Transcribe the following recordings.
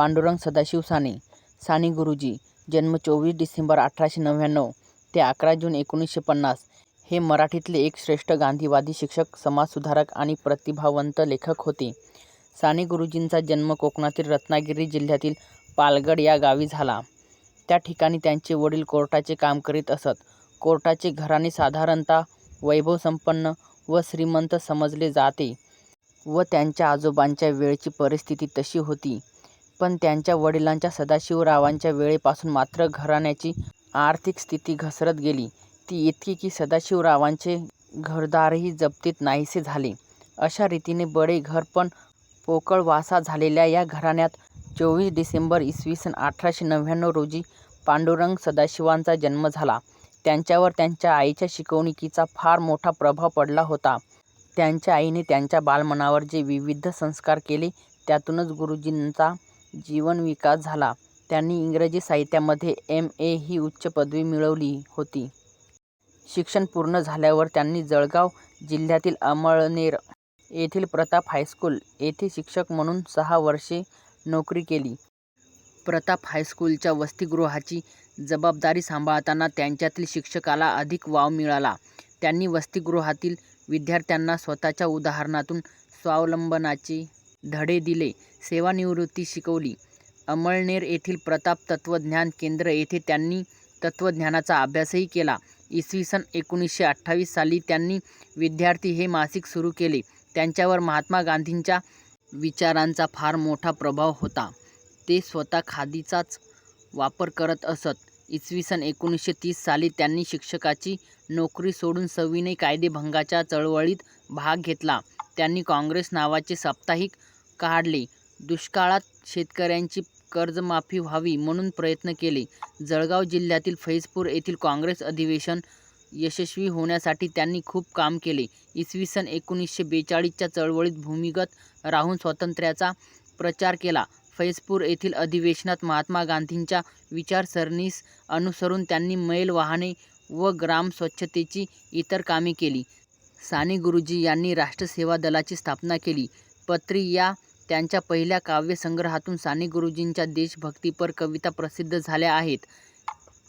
पांडुरंग सदाशिव साने, साने गुरुजी, जन्म चोवीस डिसेंबर अठराशे नव्याण्णव ते अकरा जून एकोणीसशे पन्नास हे मराठीतले एक श्रेष्ठ गांधीवादी, शिक्षक, समाजसुधारक आणि प्रतिभावंत लेखक होते. साने गुरुजींचा जन्म कोकणातील रत्नागिरी जिल्ह्यातील पालगड या गावी झाला. त्या ठिकाणी त्यांचे वडील कोर्टाचे काम करीत असत. कोर्टाचे घराणे साधारणतः वैभवसंपन्न व श्रीमंत समजले जाते व त्यांच्या आजोबांच्या वेळची परिस्थिती तशी होती. पण त्यांच्या वडिलांच्या सदाशिवरावांच्या वेळेपासून मात्र घराण्याची आर्थिक स्थिती घसरत गेली ती इतकी की सदाशिवरावांचे घरदारही जप्तीत नाहीसे झाले. अशा रीतीने बडे घर पण पोकळवासा झालेल्या या घराण्यात चोवीस डिसेंबर इ. स. अठराशे नव्याण्णव रोजी पांडुरंग सदाशिवांचा जन्म झाला. त्यांच्यावर त्यांच्या आईच्या शिकवणुकीचा फार मोठा प्रभाव पडला होता. त्यांच्या आईने त्यांच्या बालमनावर जे विविध संस्कार केले त्यातूनच गुरुजींचा जीवनविकास झाला. त्यांनी इंग्रजी साहित्यामध्ये एम. ए. ही उच्च पदवी मिळवली होती. शिक्षण पूर्ण झाल्यावर त्यांनी जळगाव जिल्ह्यातील अमळनेर येथील प्रताप हायस्कूल येथे शिक्षक म्हणून सहा वर्षे नोकरी केली. प्रताप हायस्कूलच्या वसतिगृहाची जबाबदारी सांभाळताना त्यांच्यातील शिक्षकाला अधिक वाव मिळाला. त्यांनी वसतिगृहातील विद्यार्थ्यांना स्वतःच्या उदाहरणातून स्वावलंबनाचे धडे दिले. सेवानिवृत्ती शिकवली. अमळनेर येथील प्रताप तत्त्वज्ञान केंद्र येथे त्यांनी तत्त्वज्ञानाचा अभ्यासही केला. इसवी सन एकोणीसशे अठ्ठावीस साली त्यांनी विद्यार्थी हे मासिक सुरू केले. त्यांच्यावर महात्मा गांधींच्या विचारांचा फार मोठा प्रभाव होता. ते स्वतः खादीचाच वापर करत असत. इसवी सन एकोणीसशे तीस साली त्यांनी शिक्षकाची नोकरी सोडून सविनय कायदेभंगाच्या चळवळीत भाग घेतला. त्यांनी काँग्रेस नावाचे साप्ताहिक काढले. दुष्काळात शेतकऱ्यांची कर्जमाफी व्हावी म्हणून प्रयत्न केले. जळगाव जिल्ह्यातील फैजपूर येथील काँग्रेस अधिवेशन यशस्वी होण्यासाठी त्यांनी खूप काम केले. इसवी सन एकोणीसशे बेचाळीसच्या चळवळीत भूमिगत राहून स्वातंत्र्याचा प्रचार केला. फैजपूर येथील अधिवेशनात महात्मा गांधींच्या विचारसरणीस अनुसरून त्यांनी मैल वाहने व ग्राम स्वच्छतेची इतर कामे केली. साने गुरुजी यांनी राष्ट्रसेवा दलाची स्थापना केली. पत्री या त्यांच्या पहिल्या काव्यसंग्रहातून साने गुरुजींच्या देशभक्तीपर कविता प्रसिद्ध झाल्या आहेत.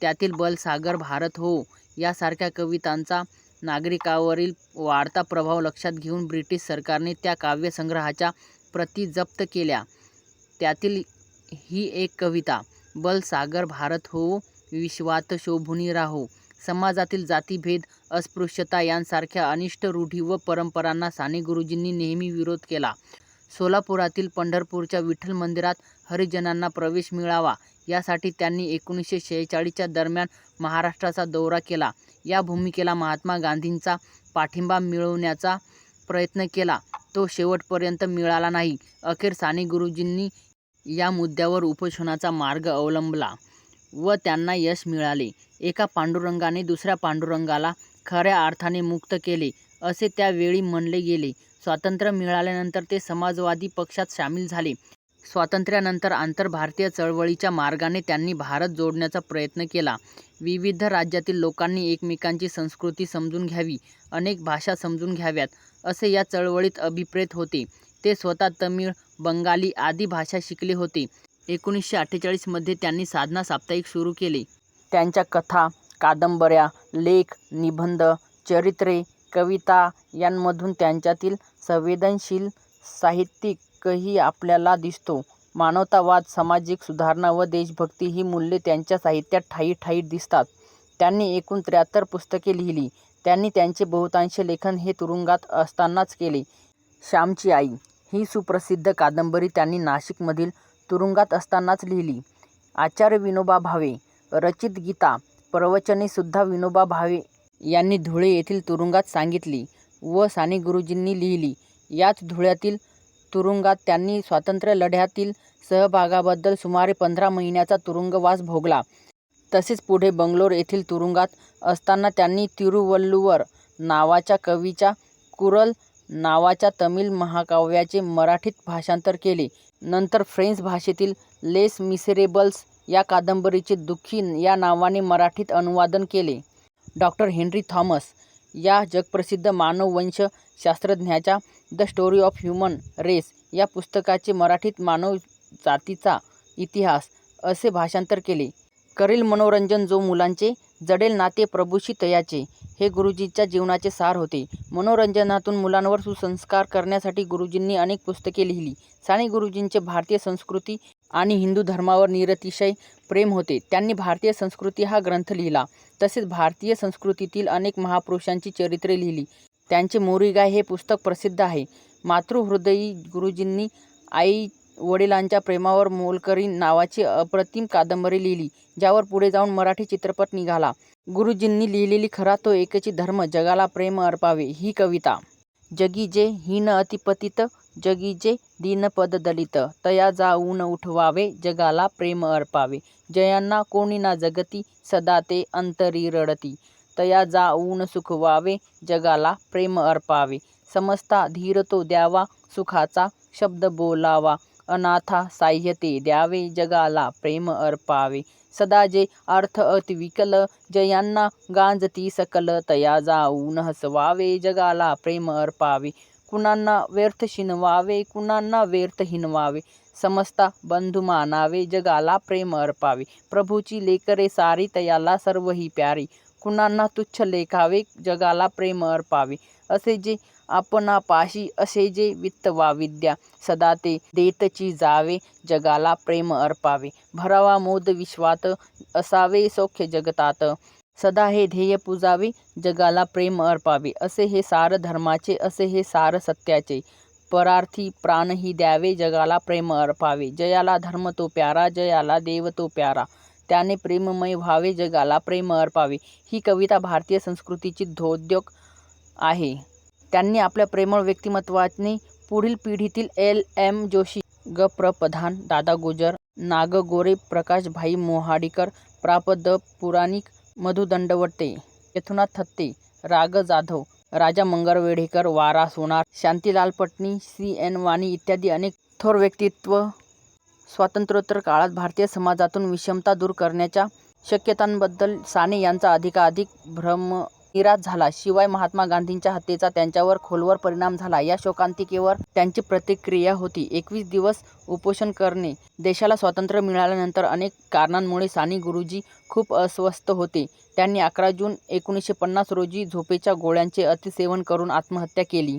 त्यातील बलसागर भारत हो यासारख्या कवितांचा नागरिकांवरील वाढता प्रभाव लक्षात घेऊन ब्रिटिश सरकारने त्या काव्यसंग्रहाच्या प्रती जप्त केल्या. त्यातील ही एक कविता – बलसागर भारत हो, विश्वात शोभूनी राहो समाजातील जातीभेद अस्पृश्यता यांसारख्या अनिष्ट रूढी व परंपरांना साने गुरुजींनी नेहमी विरोध केला. सोलापुरातील पंढरपूरच्या विठ्ठल मंदिरात हरिजनांना प्रवेश मिळावा यासाठी त्यांनी एकोणीसशे शेहेचाळीसच्या दरम्यान महाराष्ट्राचा दौरा केला. या भूमिकेला महात्मा गांधींचा पाठिंबा मिळवण्याचा प्रयत्न केला. तो शेवटपर्यंत मिळाला नाही. अखेर साने गुरुजींनी या मुद्द्यावर उपोषणाचा मार्ग अवलंबला व त्यांना यश मिळाले. एका पांडुरंगाने दुसऱ्या पांडुरंगाला खऱ्या अर्थाने मुक्त केले असे त्यावेळी म्हणले गेले. स्वातंत्र्य मिळाल्यानंतर ते समाजवादी पक्षात सामील झाले. स्वातंत्र्यानंतर आंतरभारतीय चळवळीच्या मार्गाने त्यांनी भारत जोडण्याचा प्रयत्न केला. विविध राज्यातील लोकांनी एकमेकांची संस्कृती समजून घ्यावी, अनेक भाषा समजून घ्याव्यात असे या चळवळीत अभिप्रेत होते. ते स्वतः तमिळ, बंगाली आदी भाषा शिकले होते. एकोणीसशे अठ्ठेचाळीसमध्ये त्यांनी साधना साप्ताहिक सुरू केले. त्यांच्या कथा, कादंबऱ्या, लेख, निबंध, चरित्रे, कविता यांमधून त्यांच्यातील संवेदनशील साहित्यिकही आपल्याला दिसतो. मानवतावाद, सामाजिक सुधारणा व देशभक्ती ही मूल्ये त्यांच्या साहित्यात ठायी ठायी दिसतात. त्यांनी एकूण त्र्याहत्तर पुस्तके लिहिली. त्यांनी त्यांचे बहुतांश लेखन हे तुरुंगात असतानाच केले. श्यामची आई ही सुप्रसिद्ध कादंबरी त्यांनी नाशिकमधील तुरुंगात असतानाच लिहिली. आचार्य विनोबा भावे रचित गीता प्रवचने सुद्धा विनोबा भावे यांनी धुळे येथील तुरुंगात सांगितली व साने गुरुजींनी लिहिली. याच धुळ्यातील तुरुंगात त्यांनी स्वातंत्र्यलढ्यातील सहभागाबद्दल सुमारे पंधरा महिन्याचा तुरुंगवास भोगला. तसेच पुढे बंगलोर येथील तुरुंगात असताना त्यांनी तिरुवल्लुवर नावाच्या कवीच्या कुरल नावाच्या तमिळ महाकाव्याचे मराठीत भाषांतर केले. नंतर फ्रेंच भाषेतील लेस मिसेरेबल्स या कादंबरीचे दुःखी या नावाने मराठीत अनुवादन केले. डॉ. हेन्री थॉमस या जगप्रसिद्ध मानववंशशास्त्रज्ञाच्या the story of human race या पुस्तकाचे मराठीत मानव जातीचा इतिहास असे भाषांतर केले. करील मनोरंजन जो मुलांचे, जडेल नाते प्रभूशी तयाचे हे गुरुजींच्या जीवनाचे सार होते. मनोरंजनातून मुलांवर सुसंस्कार करण्यासाठी गुरुजींनी अनेक पुस्तके लिहिली. साने गुरुजींचे भारतीय संस्कृती आणि हिंदू धर्मावर निरतिशय प्रेम होते. त्यांनी भारतीय संस्कृती हा ग्रंथ लिहिला. तसेच भारतीय संस्कृतीतील अनेक महापुरुषांची चरित्रे लिहिली. त्यांचे मोरीगाय हे पुस्तक प्रसिद्ध आहे. मातृहृदयी गुरुजींनी आई वडिलांच्या प्रेमावर मोलकरीण नावाची अप्रतिम कादंबरी लिहिली, ज्यावर पुढे जाऊन मराठी चित्रपट निघाला. गुरुजींनी लिहिलेली खरा तो एकची धर्म जगाला प्रेम अर्पावे ही कविता. जगी जे हीन अतिपतित जगी जे दीनपद दलित, तया जाऊन उठवावे जगाला प्रेम अर्पावे. जयांना कोणी ना जगती, सदा ते अंतरी रडती, तया जाऊन सुखवावे जगाला प्रेम अर्पावे. समजता धीर तो द्यावा, सुखाचा शब्द बोलावा, अनाथा साह्यते द्यावे जगाला प्रेम अर्पावे. सदा जे अर्थ अति विकल, जयांना गांजती सकल, तया जाऊन हसवावे जगाला प्रेम अर्पावे. कुणांना व्यर्थ शिनवावे, कुणांना व्यर्थ हिनवावे समस्ता बंधू मानावे जगाला प्रेम अर्पावे. प्रभूची लेकरे सारी, तयाला सर्वही प्यारी, कुणांना तुच्छ लेखावे जगाला प्रेम अर्पावे. असे जे आपणापाशी, असे जे वित्त वा विद्या, सदा ते देतची जावे जगाला प्रेम अर्पावे. भरावा मोद विश्वात, असावे सौख्य जगतात, सदा हे ध्येय पुजावे जगाला प्रेम अर्पावे. असे हे सार धर्माचे, असे हे सार सत्याचे, परार्थी प्राणही द्यावे जगाला प्रेम अर्पावे. जयाला धर्म तो प्यारा, जयाला देव तो प्यारा, त्याने प्रेममय व्हावे जगाला प्रेम अर्पावे. ही कविता भारतीय संस्कृतीची धोद्योग आहे. त्यांनी आपल्या प्रेमळ व्यक्तिमत्वाने पुढील पिढीतील एल. एम. जोशी, ग. प्र. प्रधान, दादा गुजर, नाग गोरे, प्रकाश भाई मोहाडीकर, प्रा. प. द. पुराणिक, मधु येथुनाथ यदुनाथ थत्ते, राग जाधव, राजा मंगळवेढेकर, वारा सोनार, शांतीलाल पटणी, सी. एन. वाणी इत्यादी अनेक थोर व्यक्तित्व स्वातंत्र्योत्तर काळात भारतीय समाजातून विषमता दूर करण्याच्या शक्यतांबद्दल साने यांचा अधिकाधिक भ्रम इराद झाला. शिवाय महात्मा गांधींच्या हत्येचा त्यांच्यावर खोलवर परिणाम झाला. या शोकांतिकेवर त्यांची प्रतिक्रिया होती एकवीस दिवस उपोषण करणे. देशाला स्वातंत्र्य मिळाल्यानंतर अनेक कारणांमुळे साने गुरुजी खूप अस्वस्थ होते. त्यांनी अकरा जून एकोणीसशे पन्नास रोजी झोपेच्या गोळ्यांचे अतिसेवन करून आत्महत्या केली.